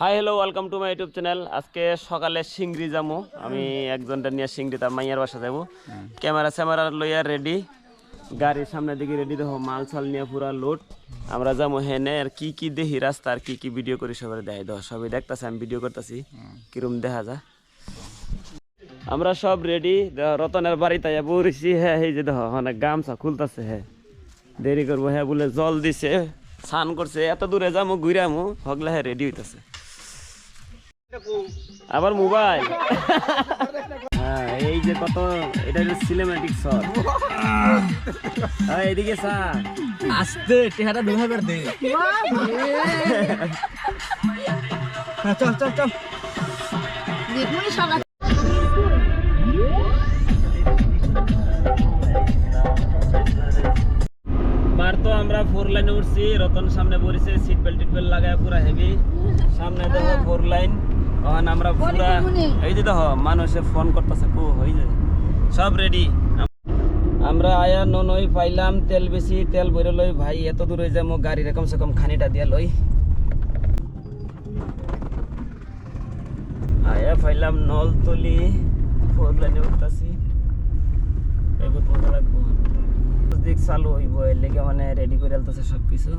Hi hello welcome to my YouTube channel আজকে সকালে সিংড়ি যাব আমি একজনটা নিয়ে সিংড়ি তার মাইয়ার বাসা যাব। ক্যামেরা স্যামেরা লইয়া রেডি গাড়ির সামনের দিকে রেডি দেখো মাল ছাল নিয়ে পুরা লোড আমরা যাব হেনে, আর কি কি দেখি রাস্তা, আর কি কি ভিডিও করি সবাই দেয়। দেখো, সবাই দেখতেছে, আমি ভিডিও করতেছি। কিরম দেখা যা আমরা সব রেডি রতনের বাড়িতে বসছি হ্যাঁ এই যে দেখো অনেক গামছা খুলতেছে হ্যাঁ দেরি করব হ্যাঁ বলে জল দিছে। স্নান করছে, এত দূরে যাব, ঘুরামু। হগলে হ্যাঁ রেডি হইতেছে। আবার মোবাইল। হ্যাঁ এই যে কত এটা যে সিনেম্যাটিক শট এদিকে স্যার আস্তে চেহারা দু হাজার দে চল চল চল। বার তো আমরা ফোর লাইনে উঠছি রতন সামনে পড়েছে সিট বেল্ট টিট বেল্ট লাগায় পুরা হেভি সামনে দেখো ফোর লাইন ওখানে আমরা পুরা এই যে দেখো মানুষে ফোন করতেছে কু হই যে। সব রেডি আমরা আয়া ননই পাইলাম তেল বেশি তেল ভরে লই ভাই এত দূর হয়ে যাব গাড়ির কমসে কম খানিটা দিয়ে লই। আয়া পাইলাম নলতলি ফোর লাইনে উঠতাছি। এবার মজা লাগবো। দিক চালু হইব এর লেগে মানে রেডি করে আলতেছে সব কিছু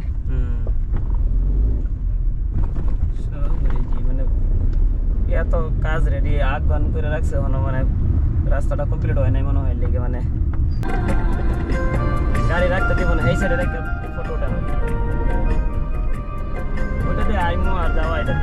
রেডি মানে এত কাজ রেডি আগ বান করে রাখছে মনে মানে রাস্তাটা কমপ্লিট হয় নাই মনে হয় লেগে মানে। গাড়ি রাখতে দিব না, এই সাইডে রাখতে ফটোটা উঠানো আইমো আর যাওয়া এটা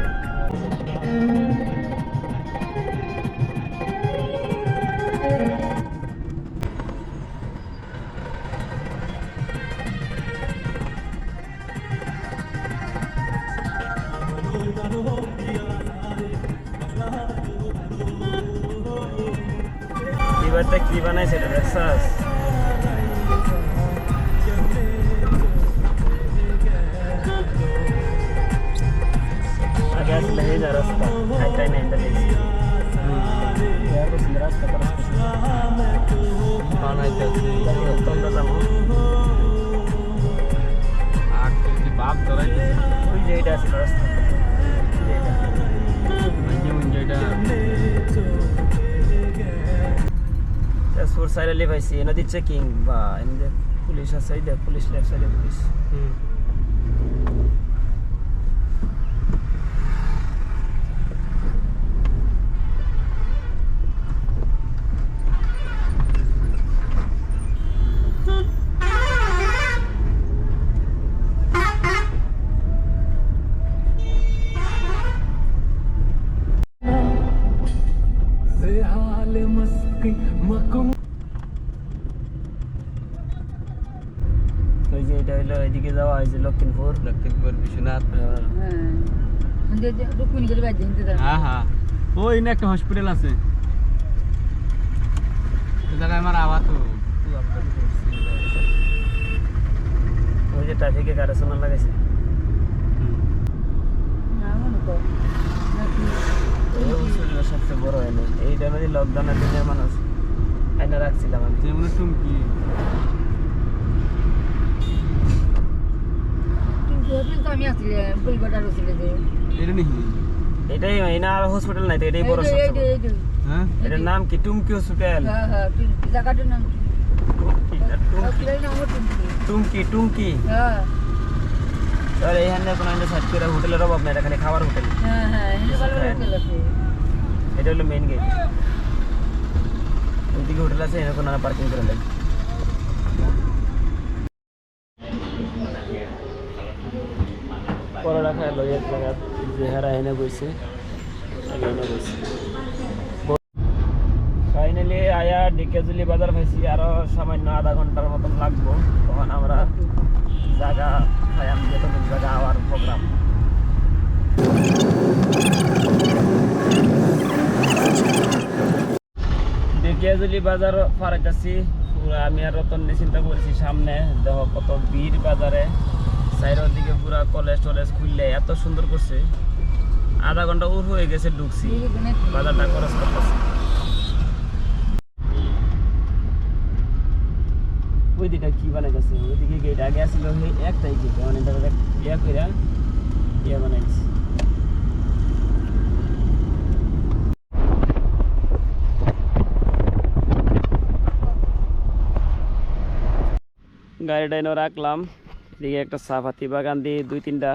দিয়ে কি বানাইছে এটা দেখছাস রাস্তা একটাই নেই এটা দেখছি রাস্তা বানাইতে তোমরা যাব বাপ ধরাইতে ওই যে এটা আসলে রাস্তা। সাইডে লিভাইছি নদী চেকিং বা এনে পুলিশ আছে দেখ পুলিশ লেফট সাইডে পুলিশ। হাল এদিকে যাওয়া হয়েছে লক্ষ্মীপুর। লক্ষ্মীপুর বিশ্বনাথ। হ্যাঁ। হ্যাঁ। হ্যাঁ ওই না একটা হসপিটাল আছে। ওই আমার আওয়াজ তো ওই যে ট্রাফিকে গাড়ি শোনা লাগাইছে? মনে সবচেয়ে বড় এই টাইমে লকডাউনের দিনে মানুষ। এনে রাখছিলাম আমি। যেমন টুমকি কিন্তু হোটেল তো আমি আসলে বলবাটার ছিল যে। এটা এটাই আর হসপিটাল নাই তো এটাই বড় সবচেয়ে। হ্যাঁ? এটার নাম কি? টুমকি হসপিটাল হ্যাঁ হ্যাঁ জায়গাটার নাম কি? টুমকি। টুমকি। টুমকি হ্যাঁ। আর এইখানে কোনো একটা সাইড করে হোটেলের অভাব নাই এখানে খাবার হোটেল। হ্যাঁ হ্যাঁ হোটেল আছে। এটা হলো মেইন গেট ওইদিকে হোটেল আছে এরকম নানা পার্কিং করে লইয়ের জায়গা এনে এনে ফাইনালি আয়া ডিকেজুলি বাজার পাইছি, আরও সামান্য আধা ঘণ্টার মতন লাগবো। তখন আমরা জায়গা খাইয়াম যেতদিন জায়গা আওয়ার প্রোগ্রাম ডিকেজুলি বাজার পুরা আমি আর রতন নিয়ে চিন্তা করেছি সামনে, দেখো কত ভিড় বাজারে। চারিদিকে পুরো কলেজ টলেজ খুললে এত সুন্দর করছে। আধা ঘণ্টা উর হয়ে গেছে ঢুকছি। বাজারটা খরচ করতেছি। ওই দিকটা কি বানাইতেছে? ওইদিকে গেট আগে গাড়িটা এনে রাখলাম। এদিকে একটা চাপাতি বাগান দিয়ে দুই তিনটা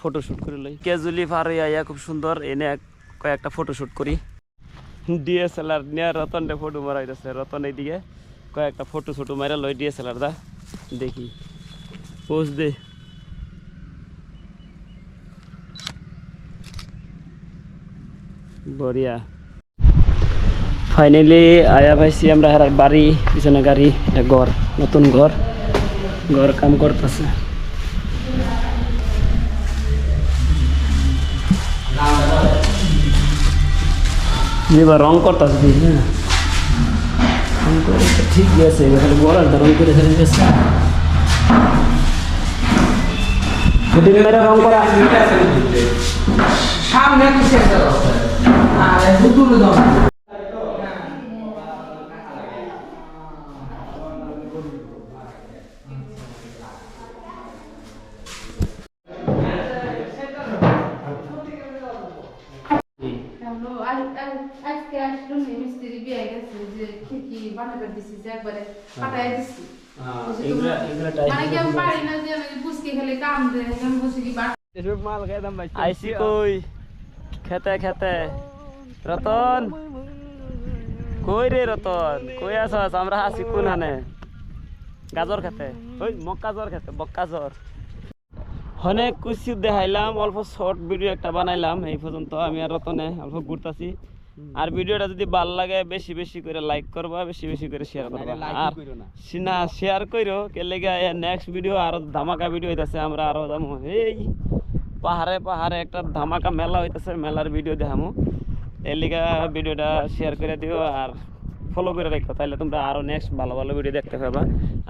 ফটো শুট করে লই। কেজুলি হইয়া আইয়া খুব সুন্দর, এনে কয়েকটা ফটো শুট করি। ডিএসএলআর নিয়ে রতনটা ফটো মারা হইতেছে রতন এইদিকে কয়েকটা ফটো শুটো মারা লই ডিএসএলআর দা। দেখি। পোস্ট দে। বঢ়িয়া ফাইনালি আয়া পাইছি আমরা হারার বাড়ি, পিছনে গাড়ি এটা ঘর, নতুন ঘর। ঘর কাম করতেছে। এবার রং করতাস দিদি না? রং করে ঠিক আছে এবার খালি বলার রং করে ফেলে গেছে যদি মেরে রং করা সামনে বুতুল দাও খিড়কি বানাবে দিছি। যে একবারে ফাটাই দিছি এগুলা এগুলা মানে কি আমি পারি না যে আমি বুঝকে খেলে কাম দেয় আমি বসে কি বাট এসব মাল ভাই আইসি কই? খেতে খেতে। রতন? কই রে রতন? কই আছস? আমরা আছি কোন হানে? গাজর খেতে। ওই মক্কাজর খেতে বক্কাজর অনেক কিছু দেখাইলাম অল্প শর্ট ভিডিও একটা বানাইলাম এই পর্যন্ত। আমি আর রতনে অল্প ঘুরতাছি। আর ভিডিওটা যদি ভালো লাগে বেশি বেশি করে লাইক করবা বেশি বেশি করে শেয়ার করবা। আর না। শেয়ার কইরো কে লেগে নেক্সট ভিডিও আরও ধামাকা ভিডিও হইতাছে আমরা আরও যাব এই পাহাড়ে পাহাড়ে একটা ধামাকা মেলা হইতাছে মেলার ভিডিও দেখামু। এর লিগা ভিডিওটা শেয়ার করে দিও আর ফলো করে রাখো তাহলে তোমরা আরও নেক্সট ভালো ভালো ভিডিও দেখতে পাবা।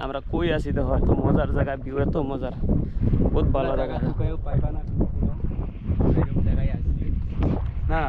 আমরা কই আছি তো হয়তো মজার জায়গা ভিউ এত মজার। বহুত ভালো জায়গা। না